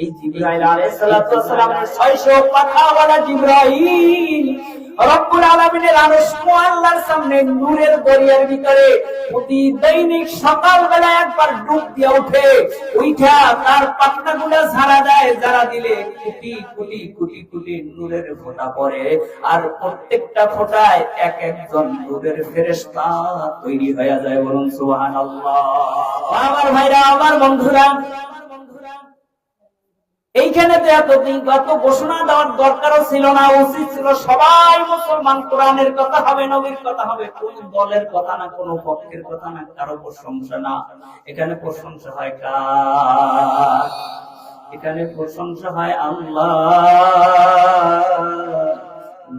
এই জিব্রাইল আলাইহিস সালাতু ওয়াস সালামের 600 পাখাওয়ালা জিব্রাইল রব্বুল আলামিনের আরশ আল্লাহর সামনে নূরের দরিয়ার ভিতরে প্রতি দৈনিক সকালবেলা একবার ডুব দিয়ে ওঠে উঠা তার পাখনাগুলো ঝাড়া দেয় যারা দিলে কোটি কোটি কোটি কোটি নূরের ফোঁটা পড়ে আর প্রত্যেকটা ফোঁটায় এক একজন নূরের ফেরেশতা তৈরি হয়ে যায় বলুন সুবহানাল্লাহ। আমার ভাইরা আমার বন্ধুরা এইখানে তো এতদিন কত ঘোষণা দেওয়ার দরকারও ছিল না, উচিত ছিল সবাই মুসলমান, কোরআনের কথা হবে, নবীর কথা হবে, কোন দলের কথা না, কোন পক্ষের কথা না, কারও প্রশংসা না। এখানে প্রশংসা হয় কার? এখানে প্রশংসা হয় আল্লাহ।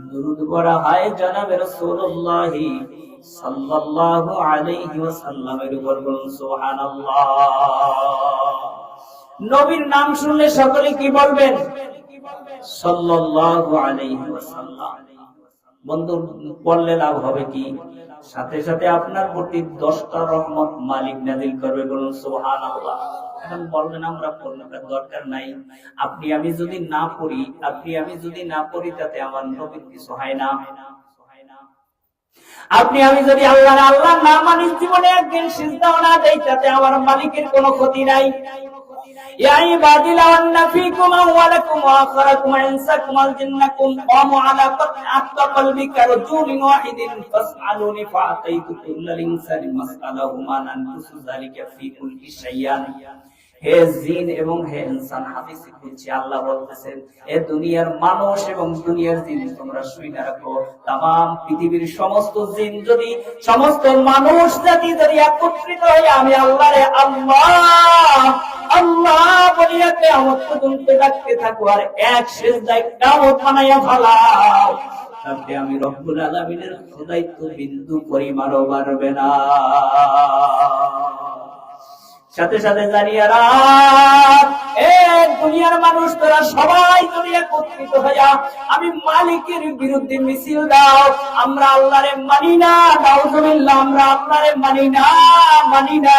দুরুদ পড়া হয় জানাবে রাসূলুল্লাহ সাল্লাল্লাহু আলাইহি ওয়াসাল্লামের উপর বলুন, সুবহানাল্লাহ। নবীর নাম শুনলে সকলে কি বলবেন? বন্ধু পড়লে লাভ হবে কি? সাথে সাথে আপনার প্রতি দশটা রহমত মালিক নাজিল করবে বলুন, সুবহানাল্লাহ। এখন বলবেন, আমরা পড়ার দরকার নাই। আপনি, আমি যদি না পড়ি, আপনি, আমি যদি না পড়ি, তাতে আমার নবীর কিছু হয় না। আপনি, আমি যদি আল্লাহ আল্লাহ না মানি জীবনে একদিন সিজদাও না দেই, তাতে আমার মালিকের কোনো ক্ষতি নাই। يا عبادي لو أن فيكم أولكم وآخركم وإنسكم والجنكم قاموا على قتل أتقى قلبي كرجل واحد فاسألوني فأعطيت كل الإنسان مسأله ما ننقص ذلك في كل شيء হে জিন এবং হে ইনসান হাদিসে কুদসি আল্লাহ বলতেছেন এ দুনিয়ার মানুষ এবং দুনিয়ার জিন তোমরা শুনে রাখো তাম পৃথিবীর সমস্ত জিন যদি সমস্ত মানুষ জাতি যদি একত্রিত হয়ে আমি আল্লাহরে আল্লাহ আল্লাহ বলিয়া কেয়ামত পর্যন্ত ডাকতে থাকো, আর এক শেষ বানাইয়া আমি রব্বুল আলামিনের বিন্দু পরিমাণও না। সাথে সাথে জানিয়ে রাখ এক দুনিয়ার মানুষ তোরা সবাই দুনিয়া একত্রিত আমি মালিকের বিরুদ্ধে মিছিল দাও। আমরা আল্লাহরে মানি না আমরা মানি না মানি না।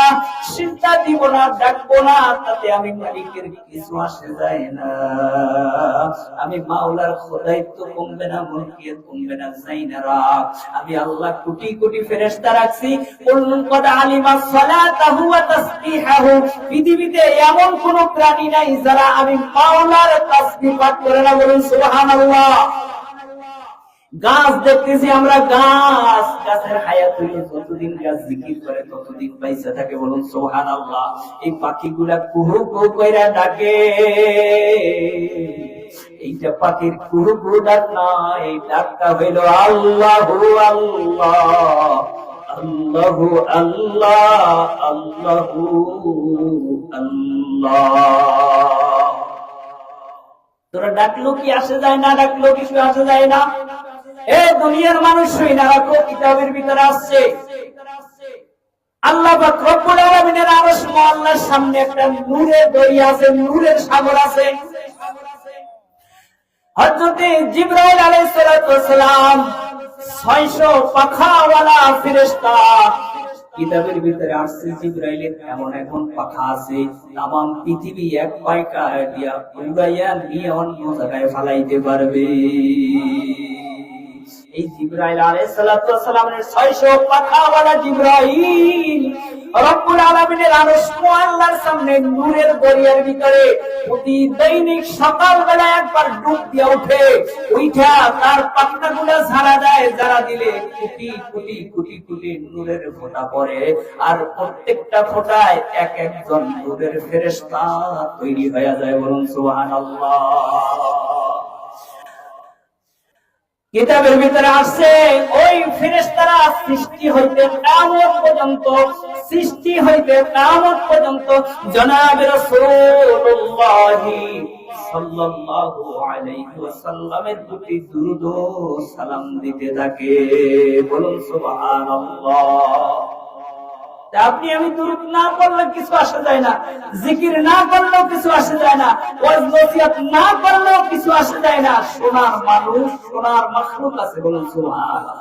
চিন্তা দিব না, ডাকবো না, তাতে আমি মালিকের কিছু আসে যায় না। আমি মাওলার খোদাইত্ব কমবে না, মুলকিয়ত কমবে না যাই না রাখ আমি আল্লাহ কোটি কোটি ফেরেশতা রাখছি। কদ আলিমা সালাতাহু ওয়া তাসবিহাহু। পৃথিবীতে এমন কোন প্রাণী নাই যারা আমি মাওলার তাসবিহ পাঠ করে না বলুন গাছ দেখতেছি আমরা, গাছ। গাছের হায়াত যতদিন গাছ জিকির করে, ততদিন থাকে বলুন সোহান আল্লাহ এই পাখিগুলা কুহু কুহু কইরা ডাকে। এইটা পাখির কুহু কুহু ডাক না, এই ডাকটা হইল আল্লাহ আল্লাহ। আল্লাহু আল্লাহ আল্লাহু আল্লাহ। তোরা ডাকলো কি আসে যায় না, ডাকলো কিছু আসে যায় না? এ দুনিয়ার মানুষ হই না রাখো, কিতাবের ভিতরে আসছে। আল্লাহ পাক রব্বুল আলামিনের আরশ আল্লাহর সামনে একটা নূরের দরিয়া আছে, নূরের সাগর আছে। হযরতে জিবরাইল আলাইহিস সালাম 600 পাখাওয়ালা ফেরেশতা কিতাবের ভিতরে আসছে জিব্রাইলের এমন এখন কথা আছে তাম পৃথিবী এক পাইকার দিয়া উড়াইয়া নিয়ে অন্য জায়গায় ফালাইতে পারবে। এই জিব্রাইল আলাইহিস সালামের 600 পাখাওয়ালা জিব্রাইল তার দিলে কোটি কোটি কোটি কোটি নূরের ফোঁটা আর প্রত্যেকটা ফোঁটায় এক একজন নূরের ফেরেশতা তৈরি হয়ে যায় বলুন সুবহানাল্লাহ। কিতাবের ভিতরে আছে ওই ফেরেশতারা সৃষ্টি হইতে কামত পর্যন্ত, সৃষ্টি হইতে কামত পর্যন্ত, জনাব রাসূলুল্লাহ সাল্লাল্লাহু আলাইহি ওয়াসাল্লামের প্রতি সালাম দিতে থাকে। বলুন সুবহানাল্লাহ। আপনি আমি দুরুদ না করলে কিছু আসে যায় না। জিকির না করলেও কিছু আসে যায় না। ওয়াজ নসিহত না করলেও কিছু আসে যায় না। সোনার মানুষ, সোনার মাখলুক আছে বলুন সুবহানাল্লাহ।